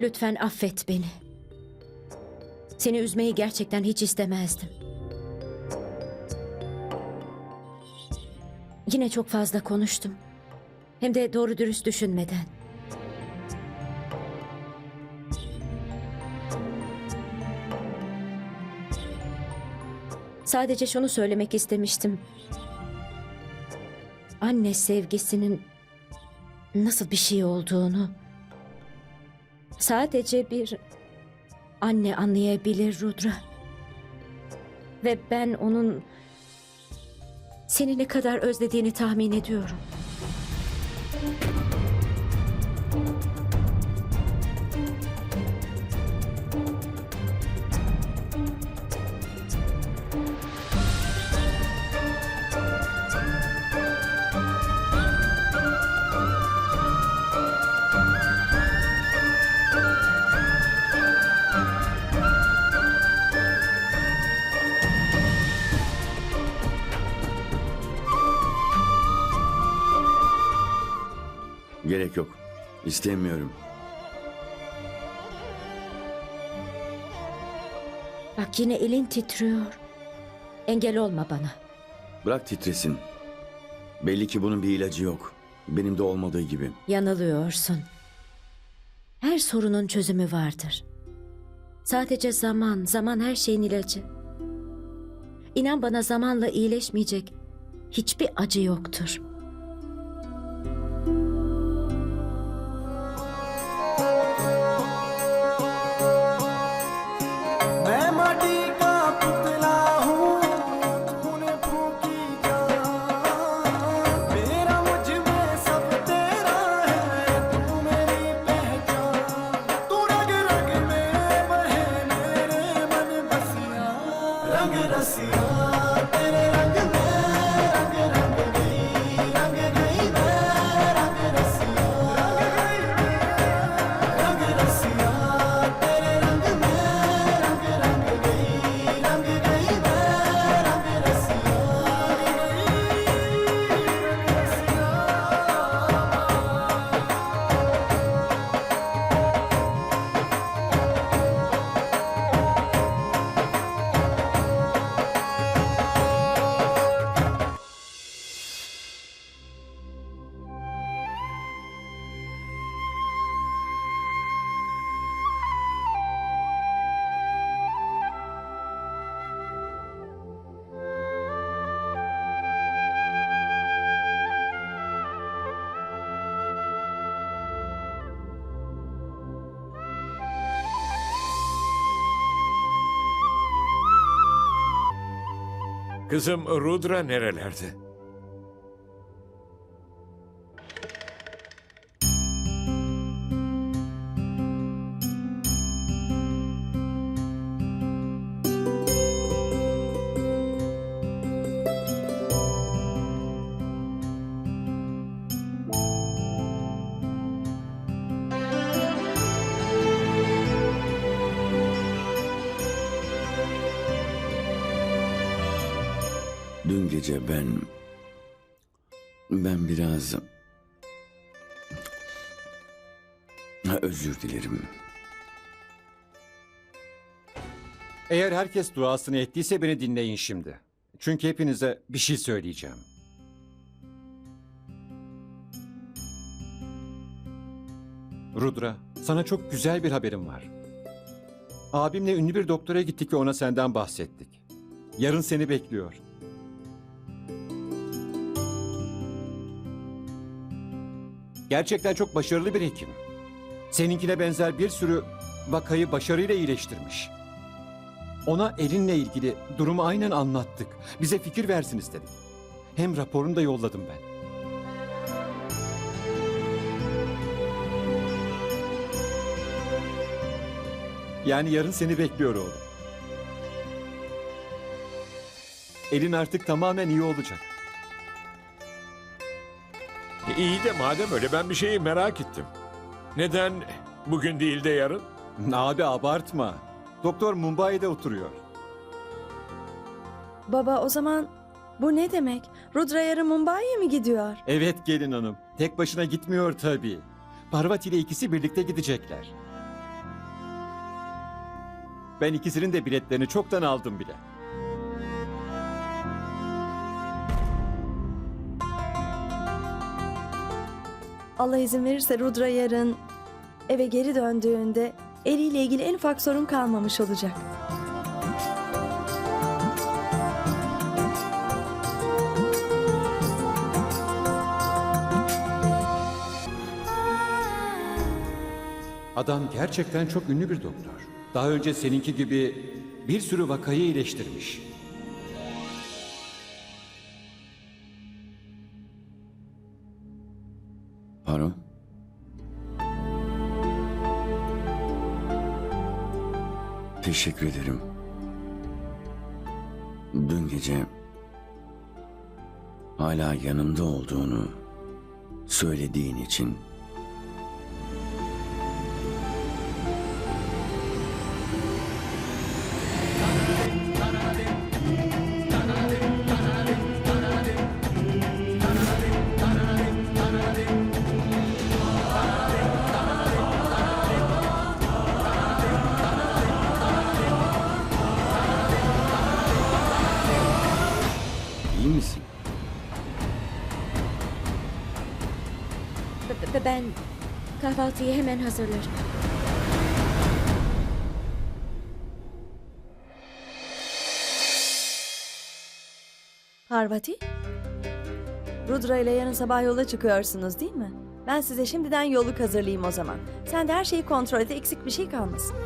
Lütfen affet beni. Seni üzmeyi gerçekten hiç istemezdim. Yine çok fazla konuştum. Hem de doğru dürüst düşünmeden. Sadece şunu söylemek istemiştim. Anne sevgisinin nasıl bir şey olduğunu sadece bir anne anlayabilir Rudra. Ve ben onun seni ne kadar özlediğini tahmin ediyorum. Gerek yok. İstemiyorum. Bak yine elin titriyor. Engel olma bana. Bırak titresin. Belli ki bunun bir ilacı yok. Benim de olmadığı gibi. Yanılıyorsun. Her sorunun çözümü vardır. Sadece zaman, zaman her şeyin ilacı. İnan bana zamanla iyileşmeyecek hiçbir acı yoktur. Kızım Rudra nerelerde? Gece ben... Ben biraz... Özür dilerim. Eğer herkes duasını ettiyse beni dinleyin şimdi. Çünkü hepinize bir şey söyleyeceğim. Rudra, sana çok güzel bir haberim var. Abimle ünlü bir doktora gittik ve ona senden bahsettik. Yarın seni bekliyor. Gerçekten çok başarılı bir hekim. Seninkine benzer bir sürü vakayı başarıyla iyileştirmiş. Ona elinle ilgili durumu aynen anlattık. Bize fikir versin istedik. Hem raporunu da yolladım ben. Yani yarın seni bekliyor oğlum. Elin artık tamamen iyi olacak. İyi de madem öyle ben bir şeyi merak ettim. Neden bugün değil de yarın? Abi abartma. Doktor Mumbai'de oturuyor. Baba o zaman bu ne demek? Rudra yarın Mumbai'ye mi gidiyor? Evet gelin hanım. Tek başına gitmiyor tabii. Parvati ile ikisi birlikte gidecekler. Ben ikisinin de biletlerini çoktan aldım bile. Allah izin verirse Rudra yarın eve geri döndüğünde eliyle ilgili en ufak sorun kalmamış olacak. Adam gerçekten çok ünlü bir doktor. Daha önce seninki gibi bir sürü vakayı iyileştirmiş. Paro. Teşekkür ederim. Dün gece hala yanımda olduğunu söylediğin için Ben kahvaltıyı hemen hazırlarım. Parvati? Rudra ile yarın sabah yola çıkıyorsunuz değil mi? Ben size şimdiden yoluk hazırlayayım o zaman. Sen de her şeyi kontrol et, eksik bir şey kalmasın.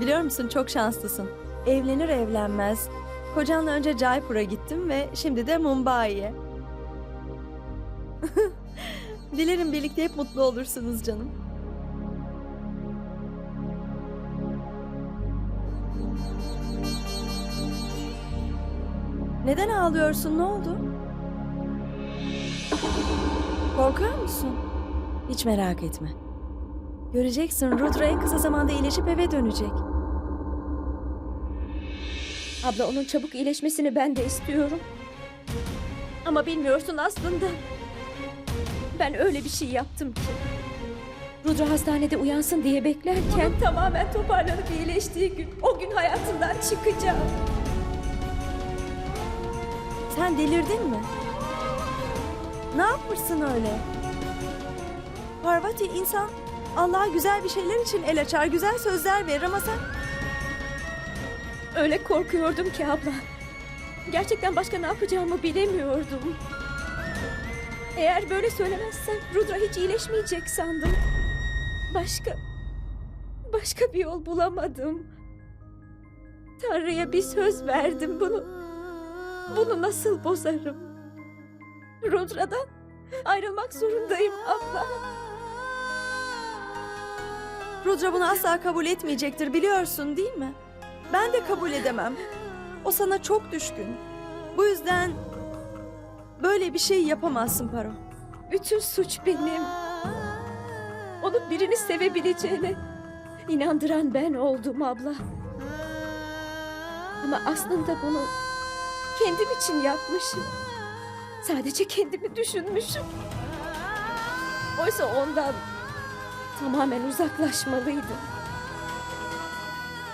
Biliyor musun çok şanslısın. Evlenir evlenmez. Kocanla önce Jaipur'a gittim ve şimdi de Mumbai'ye. Dilerim birlikte hep mutlu olursunuz canım. Neden ağlıyorsun? Ne oldu? Korkuyor musun? Hiç merak etme. Göreceksin Rudra en kısa zamanda iyileşip eve dönecek. Abla onun çabuk iyileşmesini ben de istiyorum. Ama bilmiyorsun aslında. Ben öyle bir şey yaptım ki. Rudra hastanede uyansın diye beklerken tamamen toparlanıp iyileştiği gün o gün hayatından çıkacağım. Sen delirdin mi? Ne yapmışsın öyle? Parvati insan Allah'a güzel bir şeyler için el açar, güzel sözler verir ama sen... Öyle korkuyordum ki abla. Gerçekten başka ne yapacağımı bilemiyordum. Eğer böyle söylemezsem Rudra hiç iyileşmeyecek sandım. Başka... Başka bir yol bulamadım. Tanrı'ya bir söz verdim bunu. Bunu nasıl bozarım? Rudra'dan ayrılmak zorundayım abla. Rudra bunu asla kabul etmeyecektir biliyorsun değil mi? Ben de kabul edemem. O sana çok düşkün. Bu yüzden böyle bir şey yapamazsın Paro. Bütün suç benim. Onu birini sevebileceğine inandıran ben oldum abla. Ama aslında bunu kendim için yapmışım. Sadece kendimi düşünmüşüm. Oysa ondan tamamen uzaklaşmalıydım.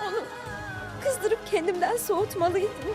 Onu kızdırıp kendimden soğutmalıydım.